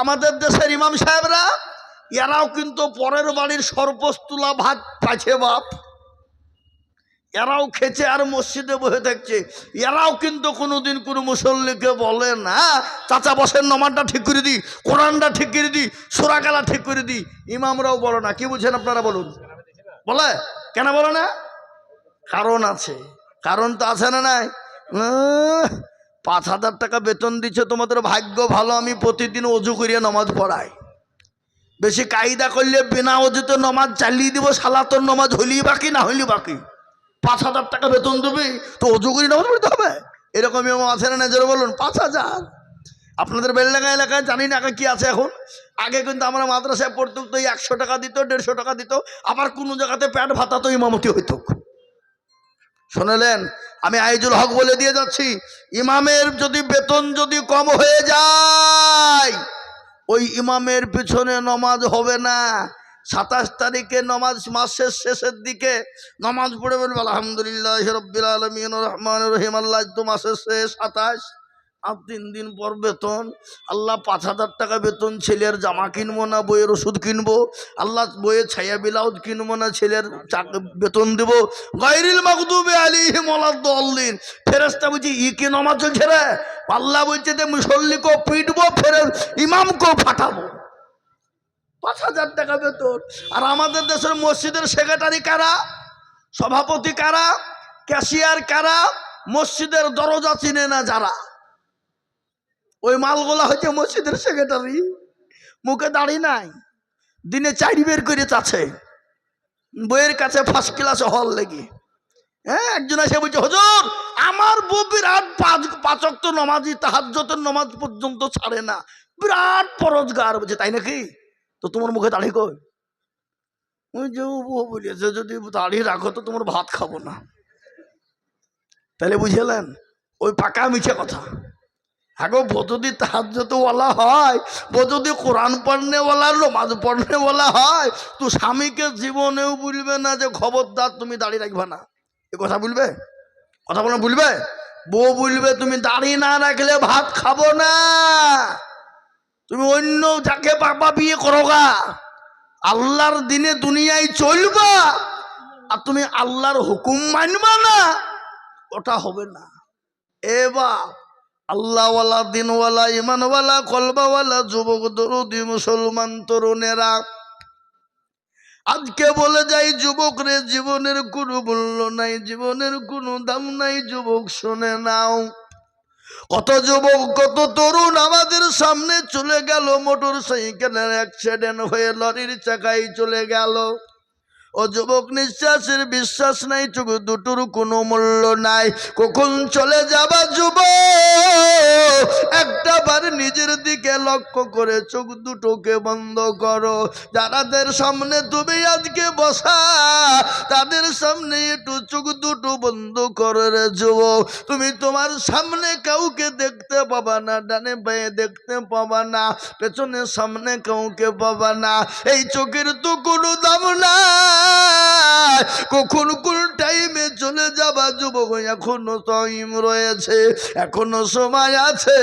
আমাদের দেশের ইমাম সাহেবরা, এরাও কিন্তু পরের বাড়ির সর্বস্তুলা ভাত পাচ্ছে বাপ। এরাও খেছে আর মসজিদে বসে থাকছে এরাও কিন্তু কোনোদিন কোনো মুসল্লিকে বলে না, চাচা, বসেন নমানটা ঠিক করে দিই, কোরআনটা ঠিক করে দিই, সোরাকালা ঠিক করে দিই। ইমামরাও বলে না। কি বুঝছেন আপনারা বলুন? বলে? কেন বলে না? কারণ আছে। কারণ তো আছে না নাই? পাঁচ হাজার টাকা বেতন দিচ্ছে, তোমাদের ভাগ্য ভালো, আমি প্রতিদিন অজু করিয়া নমাজ পড়াই। বেশি কায়দা করলে বিনা অজুতে নমাজ চালিয়ে দিব সালাতর নমাজ হলি বাকি, না হইলি বাকি? পাঁচ হাজার টাকা বেতন দেবে, তো অজু করি নামাজ পড়তে হবে? এরকম এমন আছে না নজরে বলুন, পাঁচ হাজার। আপনাদের বেলডাঙ্গা এলাকায় জানি না কি আছে এখন। আগে কিন্তু আমরা মাদ্রাসায় পড়তুক তো একশো টাকা দিত, দেড়শো টাকা দিত, আবার কোনো জায়গাতে প্যাট ভাতা তো ইমামতি হইত। শুনলেন? আমি আইজুল হক বলে দিয়ে যাচ্ছি, ইমামের যদি বেতন যদি কম হয়ে যায়, ওই ইমামের পিছনে নমাজ হবে না। সাতাশ তারিখে নমাজ মাসের শেষের দিকে নমাজ পড়ে বলবে, আলহামদুলিল্লাহ, রব্বিল আলমিন, রহমান, রহিম, আল্লাহ, তো মাসের শেষ সাতাশ। আর তিন দিন পর বেতন। আল্লাহ পাঁচ হাজার টাকা বেতন ছেলের জামা কিনবো না, বইয়ের ওষুধ কিনবো। আল্লাহ বইয়ের ছায়া ব্লাউজ কিনবো না, ছেলের বেতন দেবো। গাইরিল মাকদুবে আলী হিমলাদ্দিন ফেরেস্তা বলছি, ই কি নমাজ চলছে রে? আল্লাহ বলছে যে মুসল্লিকেও পিটবো ফেরে ইমামকেও ফাটাবো। পাঁচ হাজার টাকা বেতন। আর আমাদের দেশের মসজিদের সেক্রেটারি কারা? সভাপতি কারা? ক্যাশিয়ার কারা? মসজিদের দরজা চিনে না যারা? ওই মালগুলা হচ্ছে মসজিদের সেক্রেটারি মুখে দাড়ি নাই, দিনে চারি বের করে চাচ্ছে, বইয়ের কাছে ফার্স্ট ক্লাসে হল লেগে। হ্যাঁ একজন এসে বলছে, হজুর, আমার বউ বিরাট পাঁচ পাচক তো নমাজি তাহাজ্যতের নমাজ পর্যন্ত ছাড়ে না, বিরাট পরজগার বলছে, তাই নাকি? তো তোমার মুখে দাড়ি কই? ওই যে বউ বলেছে, যদি দাড়ি রাখো তো তোমার ভাত খাব না। তাহলে বুঝলেন ওই পাকা মিছে কথা। আগো ও যদি বলা হয় ও যদি কোরআন নমাজ পড়নে বলা হয়, তো স্বামীকে জীবনেও বলবে না যে, খবরদার, তুমি দাঁড়িয়ে রাখবে না। এ কথা বলবে? কথা বলে বলবে? বউ বলবে, তুমি দাড়ি না রাখলে ভাত খাব না। তুমি অন্য যাকে বাবা বিয়ে করো গা, আল্লাহর দিনে দুনিয়ায় চলবা আর তুমি আল্লাহর হুকুম মানবা না। ওটা হবে না। এ আল্লাহওয়ালা, দিনওয়ালা ইমানওয়ালা কলবাওয়ালা, যুবক, দরদি, মুসলমান, তরুণেরা। আজকে বলে যাই যুবক রে জীবনের কোনো মূল্য নাই, জীবনের কোনো দাম নাই, যুবক শুনে নাও। কত যুবক, কত তরুণ আমাদের সামনে চলে গেল মোটর সাইকেলের অ্যাক্সিডেন্ট হয়ে লরির চাকায় চলে গেল। ও যুবক নিঃশ্বাসের বিশ্বাস নাই চোখ দুটোর কোনো মূল্য নাই। কখন চলে যাবা যুবক একটা বার নিজের দিকে লক্ষ্য করে চোখ দুটোকে বন্ধ করো। যারাদের সামনে তুমি আজকে বসা, তাদের সামনে একটু চোখ দুটো বন্ধ করো রে যুবক তুমি তোমার সামনে কাউকে দেখতে পাবা না, ডানে বায়ে দেখতে পাবা না, পেছনে সামনে কাউকে পাবা না। এই চোখের তো কোনো দাম নাই। কখন কোন টাইমে চলে যাবা যুবক এখনও টাইম রয়েছে, এখনও সময় আছে।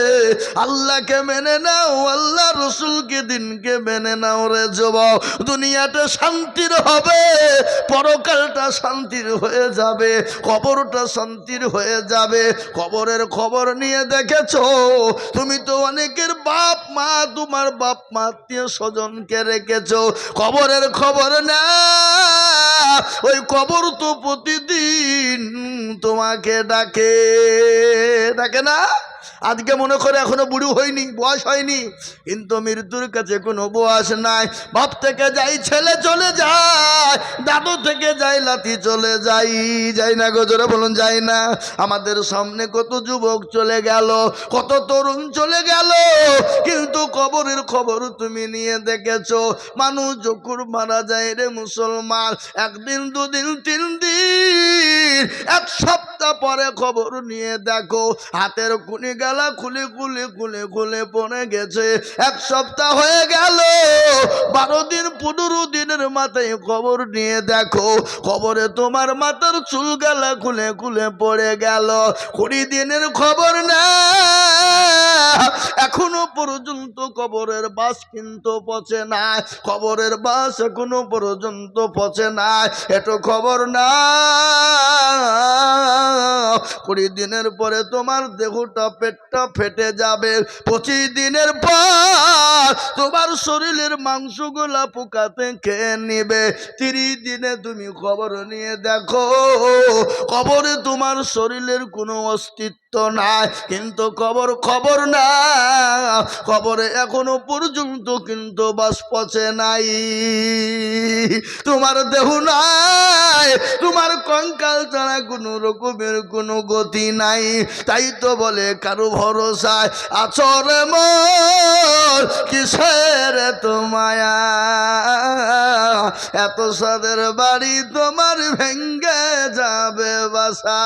আল্লাহকে মেনে নাও, আল্লাহ রসুলকে, দিনকে মেনে নাও রে যুবক। দুনিয়াটা শান্তির হবে, পরকালটা শান্তির হয়ে যাবে, কবরটা শান্তির হয়ে যাবে। কবরের খবর নিয়ে দেখেছ? তুমি তো অনেকের বাপ মা, তোমার বাপ মা আত্মীয় স্বজনকে রেখেছ। কবরের খবর না ওই কবর তো প্রতিদিন তোমাকে ডাকে। ডাকে না? আজকে মনে করে এখনও বুড়ো হয়নি, বয়স হয়নি। কিন্তু মৃত্যুর কাছে কোনো বয়স নাই। বাপ থেকে যাই, ছেলে চলে যায়, দাদু থেকে যাই লাতি চলে যাই। যাই না গজরে বলুন, যাই না। আমাদের সামনে কত যুবক চলে গেল, কত তরুণ চলে গেল। কিন্তু কবরের খবর তুমি নিয়ে দেখেছ, মানুষ যখন মারা যায় রে মুসলমান, একদিন, দুদিন, তিন দিন, এক সপ্তাহ পরে খবর নিয়ে দেখো, হাতের কুনি গেলা খুলে খুলে খুলে খুলে পড়ে গেছে। এক সপ্তাহ হয়ে গেল, বারো দিন, পনেরো দিনের মাথায় খবর নিয়ে দেখো। খবরে তোমার মাথার চুল গেলা খুলে খুলে পড়ে গেল। কুড়ি দিনের খবর না এখন পর্যন্ত কবরের বাস কিন্তু পচে না কবরের বাস এখনও পর্যন্ত পচে না এটো খবর না। কুড়ি দিনের পরে তোমার দেহটা পেটটা ফেটে যাবে। পঁচিশ দিনের পর তোমার শরীরের মাংসগুলা পোকাতে খেয়ে নিবে। তিরিশ দিনে তুমি খবর নিয়ে দেখো, কবরে তোমার শরীরের কোনো অস্তিত্ব নাই, কিন্তু কবর খবর না কবরে এখনও পর্যন্ত কিন্তু বাস পচে নাই। তোমার দেহ নাই, তোমার কঙ্কাল ছাড়া কোনো রকমের কোনো গতি নাই। তাই তো বলে কারও ভরসায় আচরে মোর, কিসের তো মায়া? এত সাদের বাড়ি তোমার ভেঙ্গে যাবে বাসা।